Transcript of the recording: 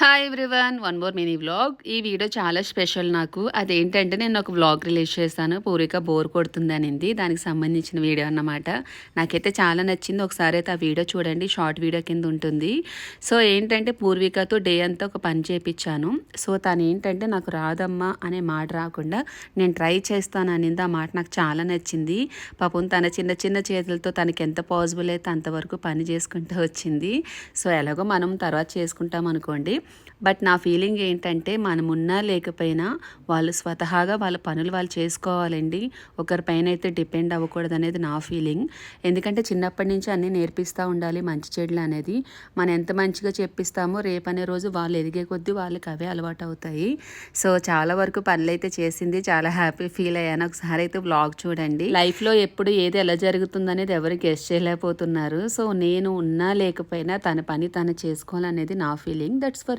Hi everyone one more mini vlog ఈ video చాలా special నాకు. అదేంటంటే నేను ఒక వ్లాగ్ రిలీజ్ చేశాను. పూరిక బోర్ కొడుతుంది అనింది. దానికి సంబంధించిన వీడియో అన్నమాట. నాకైతే చాలా నచ్చింది. ఒకసారి అయితే ఆ వీడియో చూడండి. షార్ట్ వీడియో కింద ఉంటుంది. సో ఏంటంటే పూర్వికతో డే అంతా ఒక పని చేయించాను సో తను ఏంటంటే నాకు రాదమ్మా అనే మాట రాకుండా నేను ట్రై చేస్తాను అనింది. ఆ మాట నాకు చాలా నచ్చింది. పాపం తన చిన్న చిన్న చేతులతో తనకి ఎంత పాసిబుల్ అయితే అంతవరకు పని చేసుకుంటూ వచ్చింది. సో ఎలాగో మనం తర్వాత చేసుకుంటాం అనుకోండి. బట్ నా ఫీలింగ్ ఏంటంటే మనం లేకపోయినా వాళ్ళు స్వతహాగా వాళ్ళ పనులు వాళ్ళు చేసుకోవాలండి. ఒకరిపైన అయితే డిపెండ్ అవ్వకూడదు అనేది నా ఫీలింగ్. ఎందుకంటే చిన్నప్పటి నుంచి అన్నీ నేర్పిస్తూ ఉండాలి మంచి చెడులు అనేది. మనం ఎంత మంచిగా చెప్పిస్తామో రేపనే రోజు వాళ్ళు ఎదిగే కొద్దీ వాళ్ళకి అవే అలవాటు అవుతాయి. సో చాలా వరకు పనులు అయితే చేసింది. చాలా హ్యాపీ ఫీల్ అయ్యాను. ఒకసారి అయితే బ్లాగ్ చూడండి. లైఫ్లో ఎప్పుడు ఏది ఎలా జరుగుతుంది అనేది ఎవరు గెస్ట్ చేయలేకపోతున్నారు. సో నేను ఉన్నా లేకపోయినా తన పని తను చేసుకోవాలనేది నా ఫీలింగ్. That's for